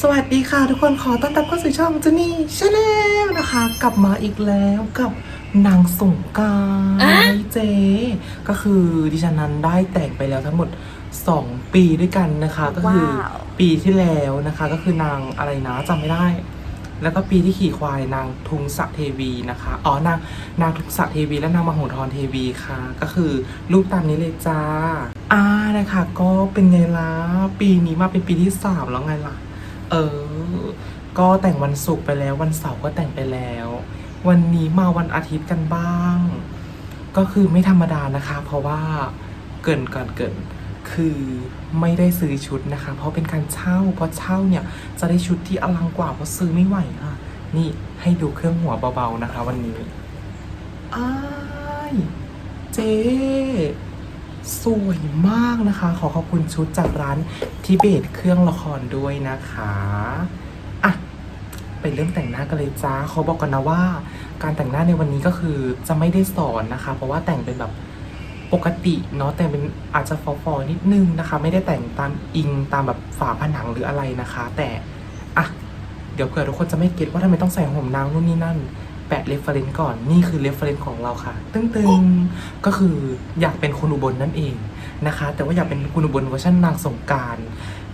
สวัสดีค่ะทุกคนขอต้อนรับเข้าสู่ช่องจูนี่ชาแนลนะคะ กลับมาอีกแล้วกับนางสงกรารอะเจ ก็คือดิฉันนั้นได้แต่งไปแล้วทั้งหมด 2 ปีด้วยกันนะคะ ก็คือว้าว ปีที่แล้วนะคะ ก็คือนางอะไรนะจำไม่ได้ แล้วก็ปีที่ขี่ควายนางทุงสะเทวีนะคะอ๋อนางนางทุงสะเทวีและนางมโหธรเทวีค่ะ ก็คือรูปตามนี้เลยจ้าอ่านะคะก็เป็นไงล่ะปีนี้มาเป็นปีที่สามแล้วไงล่ะ เออ ก็แต่งวันศุกร์ไปแล้ว วันเสาร์ก็แต่งไปแล้ว วันนี้มาวันอาทิตย์กันบ้าง ก็คือไม่ธรรมดานะคะ เพราะว่าเกินก่อนเกินคือไม่ได้ซื้อชุดนะคะ เพราะเป็นการเช่าเพราะเช่าเนี่ยจะได้ชุดที่อลังกว่าเพราะซื้อไม่ไหวค่ะ นี่ให้ดูเครื่องหัวเบาๆนะคะ วันนี้อ้ายเจ๊ สวยมากนะคะ ขอขอบคุณชุดจากร้านทิเบตเครื่องละครด้วยนะคะอะไปเริ่มแต่งหน้ากันเลยจ้าเขาบอกกันนะว่า การแต่งหน้าในวันนี้ก็คือจะไม่ได้สอนนะคะ เพราะว่าแต่งเป็นแบบปกติเนาะแต่งเป็นอาจจะฟอๆนิดนึงนะคะ ไม่ได้แต่งตามอิงตามแบบฝาผนังหรืออะไรนะคะ แต่อะเดี๋ยวเผื่อทุกคนจะไม่เก็ตว่าทำไมต้องใส่ห่มนางนู่นนี่นั่น แปะเรฟเฟรนซ์ก่อนนี่คือเรฟเฟรนซ์ของเราค่ะ ตึ้งๆก็คืออยากเป็นคนอุบลนั่นเองนะคะ แต่ว่าอยากเป็นคนอุบลเวอร์ชันนางสงการ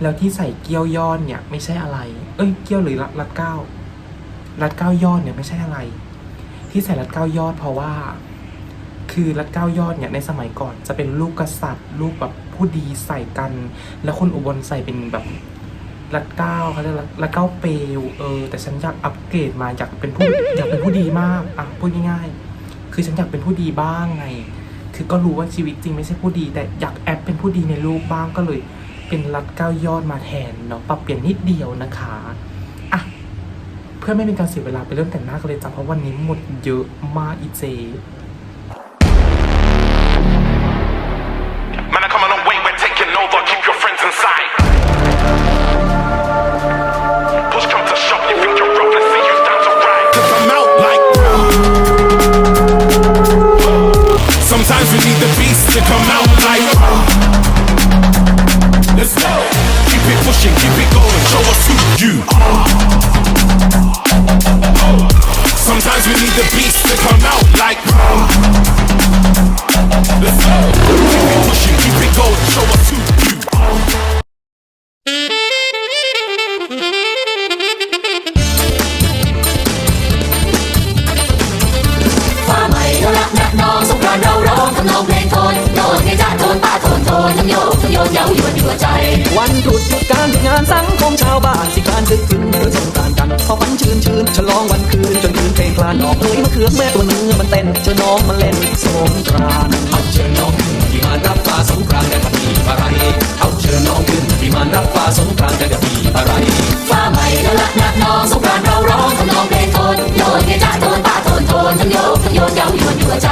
แล้วที่ใส่เกี้ยวยอดเนี่ยไม่ใช่อะไร เอ้ยเกี้ยวหรือรัดรัดเก้ารัดเก้ายอดเนี่ยไม่ใช่อะไร ที่ใส่รัดเก้ายอดเพราะว่า คือรัดเก้ายอดเนี่ยในสมัยก่อนจะเป็นลูกกษัตริย์ลูกแบบผู้ดีใส่กัน แล้วคนอุบลใส่เป็นแบบ รัดเก้าเขาเรียกรัดเก้าเปลวเออแต่ฉันอยากอัปเกรดมาอยากเป็นผู้อยากเป็นผู้ดีมากอะพูดง่ายๆ คือฉันอยากเป็นผู้ดีบ้างไง คือก็รู้ว่าชีวิตจริงไม่ใช่ผู้ดี แต่อยากแอบเป็นผู้ดีในรูปบ้างก็เลย เป็นรัดเก้ายอดมาแทนเนาะปรับเปลี่ยนนิดเดียวนะคะอะเพื่อไม่เป็นการเสียเวลาไปเริ่มแต่งหน้ากันเลยจ้ะเพราะวันนี้หมดเยอะมากอีเจ to come out like. Let's go. Keep it pushing, keep it going, show us who you are. Sometimes we need the beast ชาวบ้านสิการคึกคืนเดินสงกานต์กันพอฝันชื่นชื่นฉลองวันคืนจนคืนเพลงคลานออกเอ้ยมะเขือแม่ตัวเนื้อมันเต้นเชิญน้องมาเล่นสงกรานต์เอาเชิญน้องขึ้นที่มารับฟ้าสงกรานต์กันกับพี่อะไรเอาเชิญน้องขึ้นที่มารับฟ้าสงกรานต์กันกับพี่อะไรฟ้าใหม่เรารักนักน้องสงกรานต์เราร้องทำนองเพลงโทนโยนเงยจ้าโทนป้าโทนโทนทั้งโยกทั้งโยนเย้ายวนยั่วใจ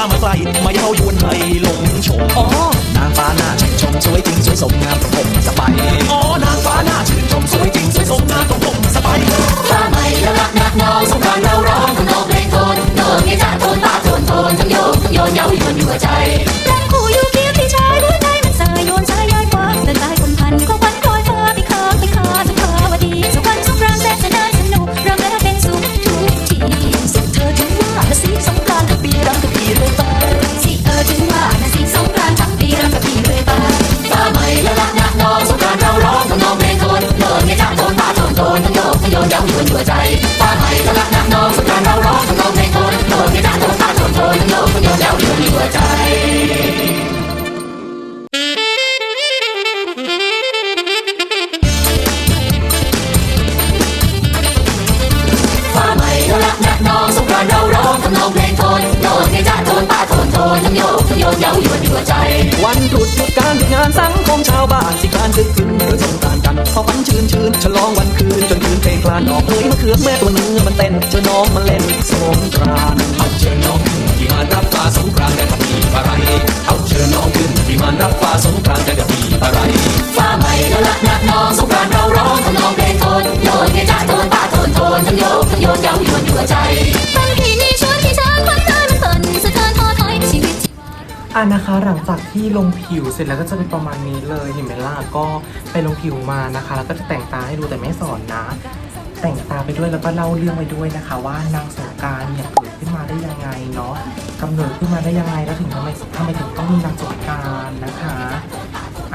มามาไกลมาเย้ายวนให้หลงชม อ๋อ นางฟ้าหน้าชื่นชมสวยจริงสวยสมงามตรงผมสบาย หลังจากที่ลงผิวเสร็จแล้วก็จะเป็นประมาณนี้เลยเห็นไหมล่ะก็ไปลงผิวมานะคะ แล้วก็จะแต่งตาให้ดูแต่ไม่สอนนะ แต่งตาไปด้วยแล้วก็เล่าเรื่องไปด้วยนะคะ ว่านางสงกรารเนี่ยเกิดขึ้นมาได้ยังไงเนาะกำเนิดขึ้นมาได้ยังไงแล้วถึงทำไมทำไมถึงต้องมีนางสงกรารนะคะ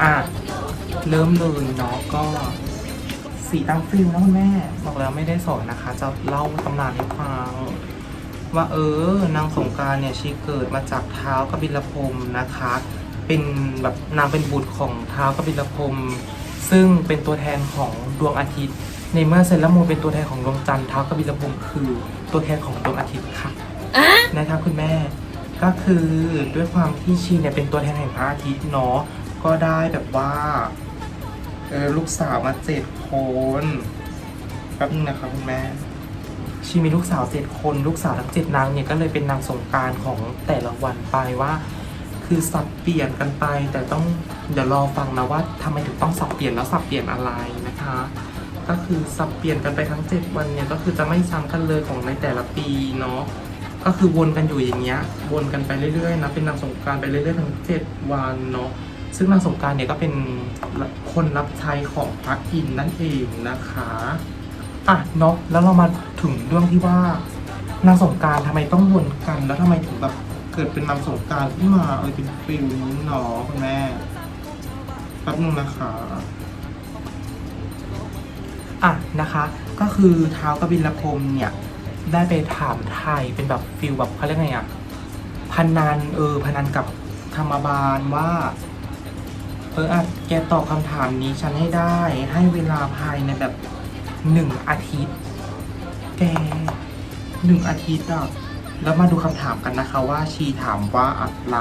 อะเริ่มเลยเนาะก็สีตามฟิลนะคุณแม่ บอกแล้วไม่ได้สอนนะคะ จะเล่าตำนานให้ฟัง ว่าเออนางสงการเนี่ยชีเกิดมาจากเท้ากบิลพรมนะคะ เป็นแบบนางเป็นบุตรของเท้ากบิลพรมซึ่งเป็นตัวแทนของดวงอาทิตย์ ในเมื่อเซเลอรามูนเป็นตัวแทนของดวงจันทร์เท้ากบิลพรมคือตัวแทนของดวงอาทิตย์ค่ะนะคะคุณแม่ก็คือด้วยความที่ชีเนี่ยเป็นตัวแทนแห่งพระอาทิตย์เนาะก็ได้แบบว่าเออลูกสาวมาเจ็ดคนแป๊บนึงนะครับคุณแม่ ชีมีลูกสาวเจ็ดคนลูกสาวทั้งเจ็ดนางเนี่ยก็เลยเป็นนางสงการของแต่ละวันไปว่า คือสับเปลี่ยนกันไป แต่ต้องเดี๋ยวรอฟังนะว่าทำไมถึงต้องสับเปลี่ยนแล้วสับเปลี่ยนอะไรนะคะ ก็คือสับเปลี่ยนกันไปทั้งเจ็ดวันเนี่ยก็คือจะไม่ซ้ำกันเลยของในแต่ละปีเนาะก็คือวนกันอยู่อย่างเงี้ยวนกันไปเรื่อยๆนะเป็นนางสงการไปเรื่อยๆทั้งเจ็ดวันเนาะซึ่งนางสงการเนี่ยก็เป็นคนรับใช้ของพระอินทร์นั่นเองนะคะอะเนาะแล้วเรามา ถึงเรื่องที่ว่านางสงกรารทำไมต้องวนกันแล้วทำไมถึงแบบเกิดเป็นนางสงกรารขึ้นมาเออเป็นฟิลนี้เนาะคุณแม่แป๊บนึงนะคะ อะนะคะก็คือเท้าวกบิลพรหมเนี่ย ได้ไปถามไทยเป็นแบบฟิลแบบเขาเรียกไงอะพนันเออพนันกับธรรมบาลว่า เอออะแกตอบคำถามนี้ฉันให้ได้ ให้เวลาภายในแบบหนึ่งอาทิตย์ แกหนึ่งอาทิตย์อะแล้วมาดูคำถามกันนะคะว่าชีถามว่าอะไร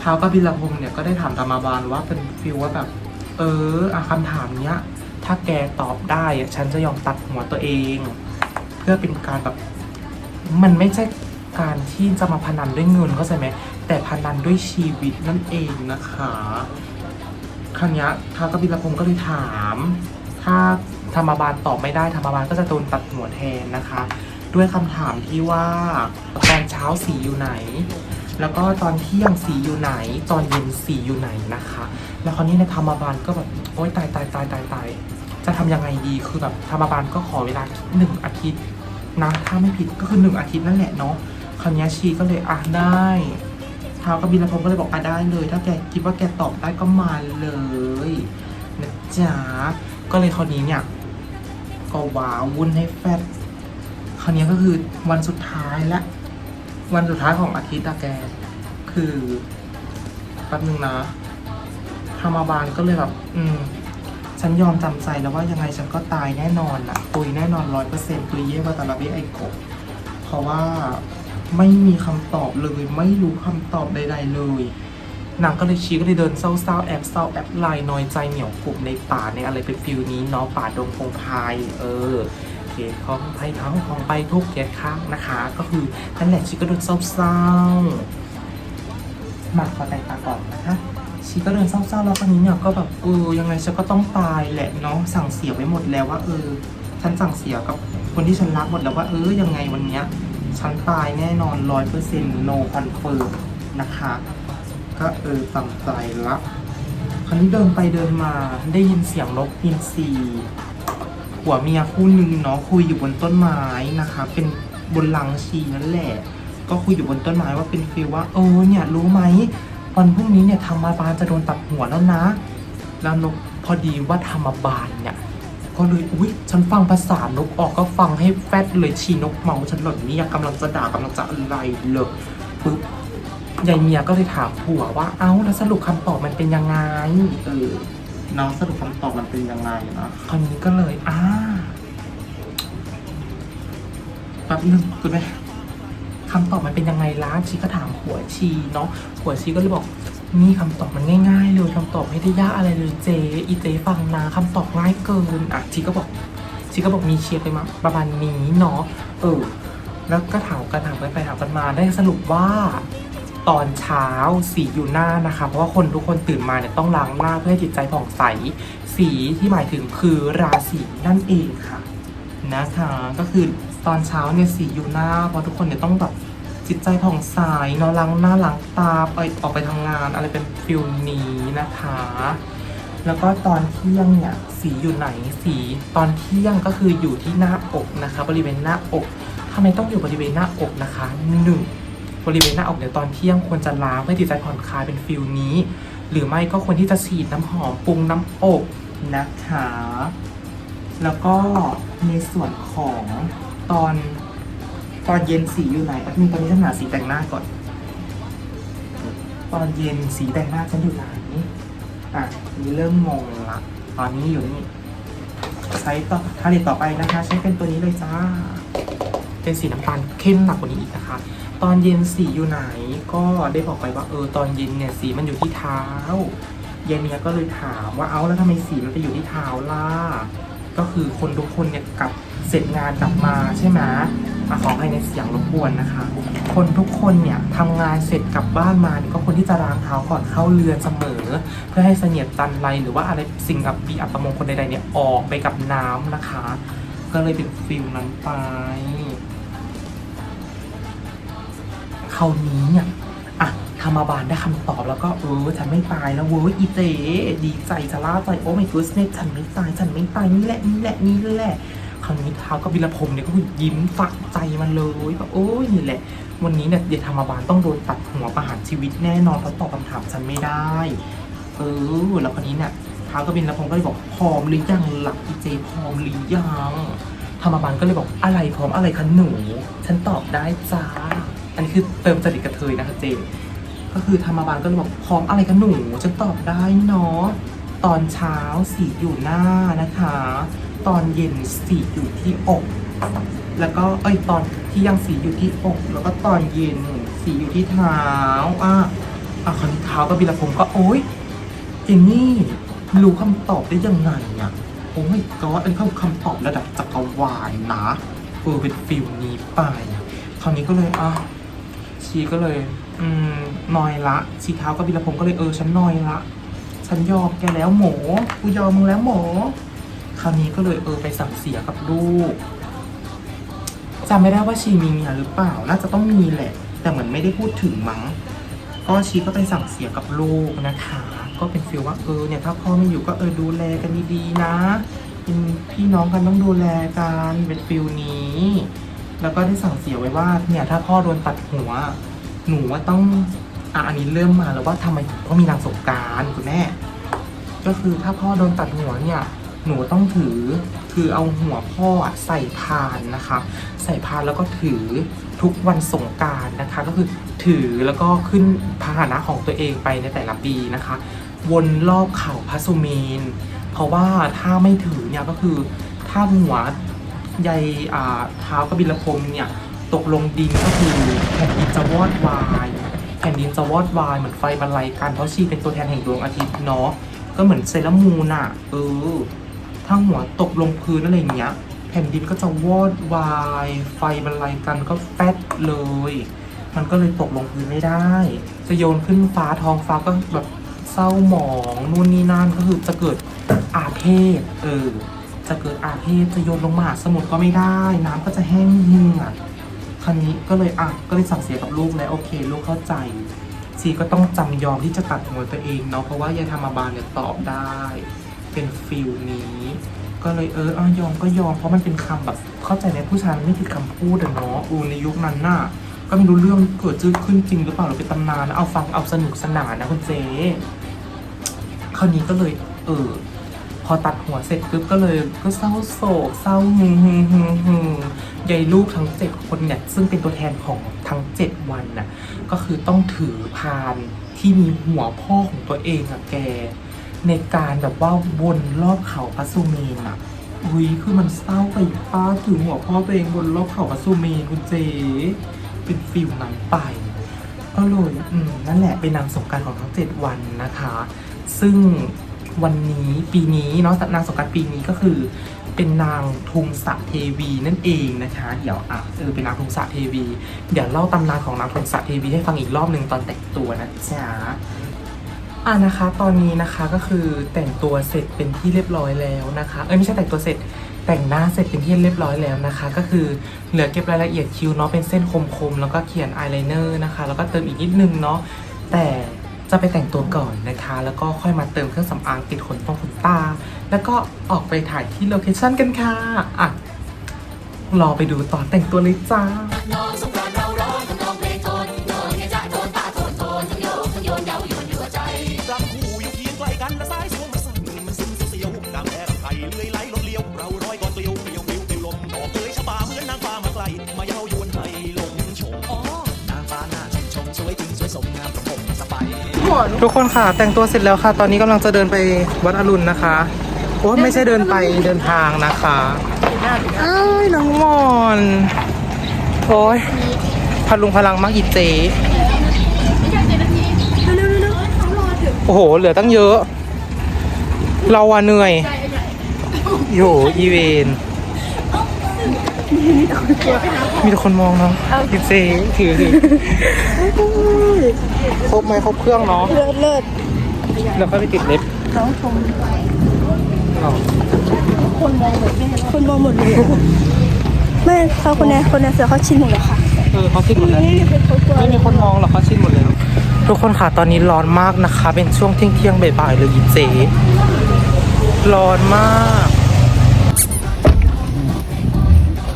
ท้าวกบิลพรหมเนี่ยก็ได้ถามธรรมบาลว่าเป็นฟิลว่าแบบ เอออะคำถามเนี้ย ถ้าแกตอบได้อะฉันจะยอมตัดหัวตัวเอง เพื่อเป็นการแบบ มันไม่ใช่การที่จะมาพนันด้วยเงินเข้าใจไหมแต่พนันด้วยชีวิตนั่นเองนะคะครั้งนี้ท้าวกบิลพรหมก็เลยถาม ถ้า ธรรมบาลตอบไม่ได้ธรรมบาลก็จะโดนตัดหัวแทนนะคะ ด้วยคำถามที่ว่าตอนเช้าสีอยู่ไหน แล้วก็ตอนเที่ยงสีอยู่ไหน ตอนเย็นสีอยู่ไหนนะคะ แล้วคราวนี้ในธรรมบาลก็แบบโอ๊ยตายตายตายตายตายจะทำยังไงดีคือแบบธรรมบาลก็ขอเวลาหนึ่งอาทิตย์นะถ้าไม่ผิดก็คือหนึ่งอาทิตย์นั่นแหละเนาะคราวนี้ชีก็เลยอะได้ท้าวกบิลพรหมก็เลยบอกอะได้เลย ถ้าแกคิดว่าแกตอบได้ก็มาเลยนะจ๊ะก็เลยคราวนี้เนี่ย ก็ว้าวุ่นให้แฟดคราวนี้ก็คือวันสุดท้ายและ วันสุดท้ายของอาทิตย์อะแก คือแป๊บนึงนะธรรมบาลก็เลยแบบ อืม ฉันยอมจำใจแล้วว่ายังไงฉันก็ตายแน่นอนอะตุยแน่นอนร้อยเปอร์เซ็นต์ตุยเย่วาตาลาเบไอโกะเพราะว่าไม่มีคำตอบเลย ไม่รู้คำตอบใด ๆ เลย นางก็เลยชี้ก็เลยเดินเศร้าๆแอบเศร้าแอบลายน้อยใจเหนียวกรุบในป่าในอะไรเป็นฟิลนี้เนาะป่าดงพงไพรเออเขตของไทยทั้งของไปทุกเขตข้างนะคะ ก็คือนั่นแหละชีก็เดินเศร้าๆมาขอแต่งตาก่อนนะคะชีก็เดินเศร้าๆแล้วตอนนี้เนี่ยก็แบบเออยังไงฉันก็ต้องตายแหละเนาะสั่งเสียไว้หมดแล้วว่าเออฉันสั่งเสียกับคนที่ฉันรักหมดแล้วว่าเออยังไงวันเนี้ยฉันตายแน่นอนร้อยเปอร์เซ็นต์ no confirm นะคะ ก็เออตั้งใจละคราวนี้เดินไปเดินมาได้ยินเสียงนกอินทรีผัวเมียคู่หนึ่งเนาะคุยอยู่บนต้นไม้นะคะ เป็นบนหลังชีนั่นแหละ ก็คุยอยู่บนต้นไม้ว่าเป็นฟีลว่าเออเนี่ยรู้ไหมวันพรุ่งนี้เนี่ยธรรมบาลจะโดนตัดหัวแล้วนะ แล้วนกพอดีว่าธรรมบาลเนี่ยก็เลยอุ๊ยฉันฟังภาษานกออกก็ฟังให้แฟดเลยชีนกเมาฉันหล่นนี่ยกำลังจะด่ากำลังจะอะไรเลยปุ๊บ ยายเมียก็เลยถามผัวว่า เอ้าแล้วสรุปคำตอบมันเป็นยังไง เออน้องสรุปคำตอบมันเป็นยังไงนะคราวนี้ก็เลยอ่าแป๊บนึงคุณแม่คำตอบมันเป็นยังไงล่ะชีก็ถามหัวชีเนาะหัวชีก็เลยบอกนี่คำตอบมันง่ายๆเลยคำตอบไม่ได้ยากอะไรเลยเจอีเจฟังนะคำตอบง่ายเกินอะชีก็บอกชีก็บอกมีเชียร์ไปมาประมาณนี้เนาะเออแล้วก็ถามกันถามกันไปถามกันมาได้สรุปว่า ตอนเช้าสีอยู่หน้านะคะ เพราะว่าคนทุกคนตื่นมาเนี่ยต้องล้างหน้าเพื่อให้จิตใจผ่องใส สีที่หมายถึงคือราศีนั่นเองค่ะนะคะก็คือตอนเช้าเนี่ยสีอยู่หน้า เพราะทุกคนเนี่ยต้องแบบจิตใจผ่องใสเนอนล้างหน้าล้างตาไปออกไปทำงาน อะไรเป็นฟิลนี้นะคะ แล้วก็ตอนเที่ยงเนี่ยสีอยู่ไหนสีตอนเที่ยงก็คืออยู่ที่หน้าอกนะคะ บริเวณหน้าอกทำไมต้องอยู่บริเวณหน้าอกนะคะหนึ่ง บริเวณหน้าอกเดี๋ยวตอนเที่ยงควรจะล้างเพื่อจิตใจผ่อนคลายเป็นฟิลนี้ หรือไม่ก็ควรที่จะฉีดน้ำหอมปรุงน้ำอกนะคะ แล้วก็ในส่วนของตอนตอนเย็นสีอยู่ไหนแป๊บนึงตอนนี้ฉันหาสีแต่งหน้าก่อน ตอนเย็นสีแต่งหน้าฉันอยู่ไหนอะนี่เริ่มงงละตอนนี้อยู่นี่ใช้ต่อทาเลตต่อไปนะคะ ใช้เป็นตัวนี้เลยจ้า เป็นสีน้ำตาลเข้มหนักกว่านี้อีกนะคะ ตอนเย็นสีอยู่ไหน ก็ได้บอกไปว่าเออตอนเย็นเนี่ยสีมันอยู่ที่เท้ายายเมียก็เลยถามว่าเอาแล้วทำไมสีมันไปอยู่ที่เท้าล่ะก็คือคนทุกคนเนี่ยกลับเสร็จงานกลับมาใช่ไหมมาขอให้ในเสียงรบกวนนะคะ คนทุกคนเนี่ยทำงานเสร็จกลับบ้านมาเนี่ยก็ควรที่จะล้างเท้าก่อนเข้าเรือนเสมอ เพื่อให้เสนียดจันไรหรือว่าอะไรสิ่งอับปีอัปมงคลใดๆเนี่ยออกไปกับน้ำนะคะ ก็เลยเป็นฟิลนั้นไป คราวนี้เนี่ยอะธรรมบาลได้คำตอบแล้วก็เออฉันไม่ตายแล้วเว้ยอีเจดีใจจะล่าใจโอ้ไม่กูสเนฉันไม่ตายฉันไม่ตายนี่แหละนี่แหละนี่แหละคราวนี้เท้ากับวิรพงษ์เนี่ยก็ยิ้มฝักใจมันเลยแบบโอ้ยนี่แหละ วันนี้เนี่ยเดี๋ยวธรรมบาลต้องโดนตัดหัวประหารชีวิตแน่นอนเพราะตอบคำถามฉันไม่ได้เออแล้วคราวนี้เนี่ยเท้ากับวิรพงษ์ก็เลยบอกพร้อมหรือยังหลักอีเจพร้อมหรือยังธรรมบาลก็เลยบอกอะไรพร้อมอะไรคะหนู ฉันตอบได้จ้า อันนี้คือเติมจริตกระเทยนะคะเจก็คือธรรมบาลก็เลยบอกพร้อมอะไรกันหนูจะตอบได้เนาะตอนเช้าสีอยู่หน้านะคะ ตอนเย็นสีอยู่ที่อก แล้วก็เอ้ยตอนที่ยังสีอยู่ที่อก แล้วก็ตอนเย็นสีอยู่ที่เท้าอะอะคนเท้ากับบิลพงศ์ก็โอ๊ยเจนนี่รู้คำตอบได้ยังไงอะโอ้ยก็อันนี้คือคำตอบระดับจักรวาลนะเออเป็นฟิลนี้ไปคราวนี้ก็เลยอะ ชีก็เลย อืมนอยละ ชีเท้ากับบิลพงศ์ก็เลยเออฉันนอยละ ฉันยอมแกแล้วหมอกูยอมมึงแล้วหมอคราวนี้ก็เลยเออไปสั่งเสียกับลูกจำไม่ได้ว่าชีมีเมียหรือเปล่า น่าจะต้องมีแหละ แต่เหมือนไม่ได้พูดถึงมั้ง ก็ชีก็ไปสั่งเสียกับลูกนะคะ ก็เป็นฟีลว่าเออเนี่ยถ้าพ่อไม่อยู่ก็เออดูแลกันดีๆนะ เป็นพี่น้องกันต้องดูแลกันเป็นฟิลนี้ แล้วก็ได้สั่งเสียไว้ว่าเนี่ยถ้าพ่อโดนตัดหัว หนูว่าต้องอะอันนี้เริ่มมาแล้วว่าทำไมต้องมีนางสงการคุณแม่ ก็คือถ้าพ่อโดนตัดหัวเนี่ย หนูต้องถือคือเอาหัวพ่อใส่พานนะคะ ใส่พานแล้วก็ถือทุกวันสงการนะคะ ก็คือถือแล้วก็ขึ้นพาหนะของตัวเองไปในแต่ละปีนะคะ วนรอบเขาพระสุเมนเพราะว่าถ้าไม่ถือเนี่ยก็คือถ้าหัว ใยอ่าเท้ากบิลพรมเนี่ยตกลงดินก็คือแผ่นดินจะวอดวายแผ่นดินจะวอดวายเหมือนไฟบรรลัยกันเพราะชีเป็นตัวแทนแห่งดวงอาทิตย์เนาะก็เหมือนเซรามูนอะเออถ้าหัวตกลงพื้นอะไรอย่างเงี้ย แผ่นดินก็จะวอดวาย ไฟบรรลัยกันก็แฟดเลย มันก็เลยตกลงพื้นไม่ได้ จะโยนขึ้นฟ้าท้องฟ้าก็แบบเศร้าหมองนู่นนี่นั่นก็คือจะเกิดอาเพศเออ จะเกิดอาเพศจะโยนลงมหาสมุทรก็ไม่ได้ น้ำก็จะแห้งเหือดคราวนี้ก็เลยอะก็เลยสั่งเสียกับลูกแล้วโอเค ลูกเข้าใจซีก็ต้องจำยอมที่จะตัดหัวตัวเองเนาะเพราะว่ายายธรรมบาลเนี่ยตอบได้ เป็นฟิลนี้ ก็เลยเอออยอมก็ยอมเพราะมันเป็นคำแบบเข้าใจในผู้ชายมันไม่ผิดคำพูดอะเนาะอูในยุคนั้นน่ะก็ไม่รู้เรื่องเกิดจืดขึ้นจริงหรือเปล่าหรือเป็นตำนานนะเอาฟังเอาสนุกสนานนะคุณเจ๊คราวนี้ก็เลยเออ อตัดหัวเสร็จปุ๊บก็เลยก็เศร้าโศกเศร้าฮึมฮึมฮึมฮึมยายลูกทั้งเจ็ดคนเนี่ยซึ่งเป็นตัวแทนของทั้งเจ็ดวันน่ะก็คือต้องถือพานที่มีหัวพ่อของตัวเองอะแก ในการแบบว่าวนรอบเขาพระสุเมนอะอุ้ยคือมันเศร้าไปป้าถือหัวพ่อตัวเองบนรอบเขาพระสุเมนคุณเจเป็นฟิลนั้นไปก็เลยนั่นแหละเป็นนางสงการของทั้งเจ็ดวันนะคะ ซึ่ง วันนี้ปีนี้เนาะนางสงกรารปีนี้ก็คือเป็นนางทุงสะเทวีนั่นเองนะคะ เดี๋ยวอะเออเป็นนางทุงสะเทวี เดี๋ยวเล่าตำนานของนางทุงสะเทวีให้ฟังอีกรอบหนึ่งตอนแต่งตัวนะจ๊ะอะนะคะ ตอนนี้นะคะก็คือแต่งตัวเสร็จเป็นที่เรียบร้อยแล้วนะคะ เอ้ยไม่ใช่แต่งตัวเสร็จแต่งหน้าเสร็จเป็นที่เรียบร้อยแล้วนะคะ ก็คือเหลือเก็บรายละเอียดคิ้วเนาะเป็นเส้นคมๆแล้วก็เขียนอายไลเนอร์นะคะ แล้วก็เติมอีกนิดนึงเนาะแต่ จะไปแต่งตัวก่อนนะคะ แล้วก็ค่อยมาเติมเครื่องสำอางติดขนตรงขนตา แล้วก็ออกไปถ่ายที่โลเคชั่นกันค่ะ อะ รอไปดูตอนแต่งตัวเลยจ้า บายทุกคนค่ะ แต่งตัวเสร็จแล้วค่ะ ตอนนี้กำลังจะเดินไปวัดอรุณนะคะ โอ้ไม่ใช่เดินไปเดินทางนะคะเอ้ยน้องมอนโอ้ยพลุงพลังมากอีเจโอ้โห เหลือตั้งเยอะ เราอะเหนื่อยโยอีเวนมีแต่คนมองเนาะอีเจถือถือ ครบไหมครบเครื่องเนาะเลิศเลิศแล้วก็ไปติดเล็บน้องชมอ๋อคนมองหมดคนมองหมดเลยไม่เขาคนนี้คนนี้เสือเขาชินหมดแล้วค่ะเออเขาชินหมดแล้วไม่มีคนกลัวไม่มีคนมองหรอกเขาชินหมดแล้วทุกคนค่ะตอนนี้ร้อนมากนะคะ เป็นช่วงเที่ยงเที่ยงๆบ่ายๆเลยอีเจร้อนมาก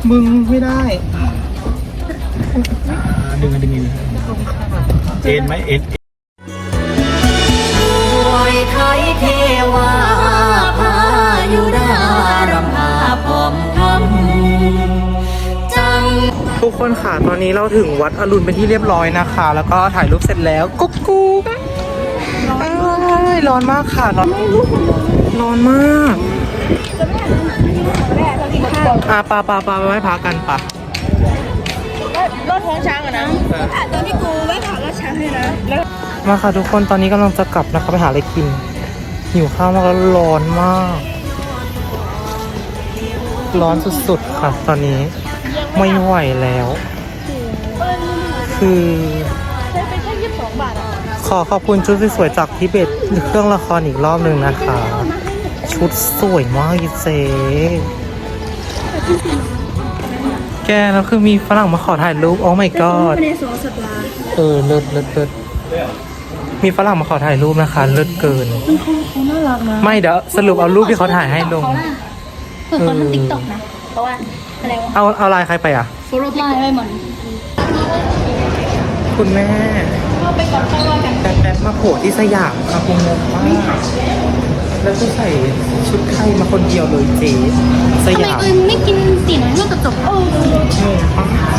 มึงไม่ได้ดึงดึงดึง เอ็นไหมเอ็นป่วยไข้เทวาพายุดารำพาผมคำจัง ทุกคนค่ะ ตอนนี้เราถึงวัดอรุณเป็นที่เรียบร้อยนะคะ แล้วก็ถ่ายรูปเสร็จแล้ว กุ๊กกุ๊กอ้ายร้อนมากค่ะ ร้อนร้อนมากอะปาปาปาไปไหว้พระกันปะ รถท้องช้างอะนะถ่ายตอนที่กูไว้ถ่ายรถช้ มาค่ะทุกคนตอนนี้กำลังจะกลับนะคะไปหาอะไรกินหิวข้าวมากแล้วร้อนมาก ร้อนสุดๆค่ะ ตอนนี้ไม่ไหวแล้ว คือ ขอขอบคุณชุดสวยๆจากทิเบตเครื่องละครอีกรอบหนึ่งนะคะ ชุดสวยมากยิเซ แกแล้วคือมีฝรั่งมาขอถ่ายรูปโอ้ my god ในสวนสัตว์ลาเออเลิศเลิศเลิศมีฝรั่งมาขอถ่ายรูปนะคะเลิศเกินเขาน่ารักนะไม่เดี๋ยวสรุปเอารูปที่เขาถ่ายให้ลงเผื่อเขาทำติ๊กต็อกนะ เพราะว่าอะไรวะเอาเอาไลน์ใครไปอะ โฟโล่ไลน์ไม่เหมือนคุณแม่แต่แป๊บมาโผล่ที่สยามค่ะคงงงมาก แล้วก็ใส่ชุดไทยมาคนเดียวเลยเจ๊สทำไมยามเอิญไม่กินสีน้ำเลือดกระจกเอองงมาก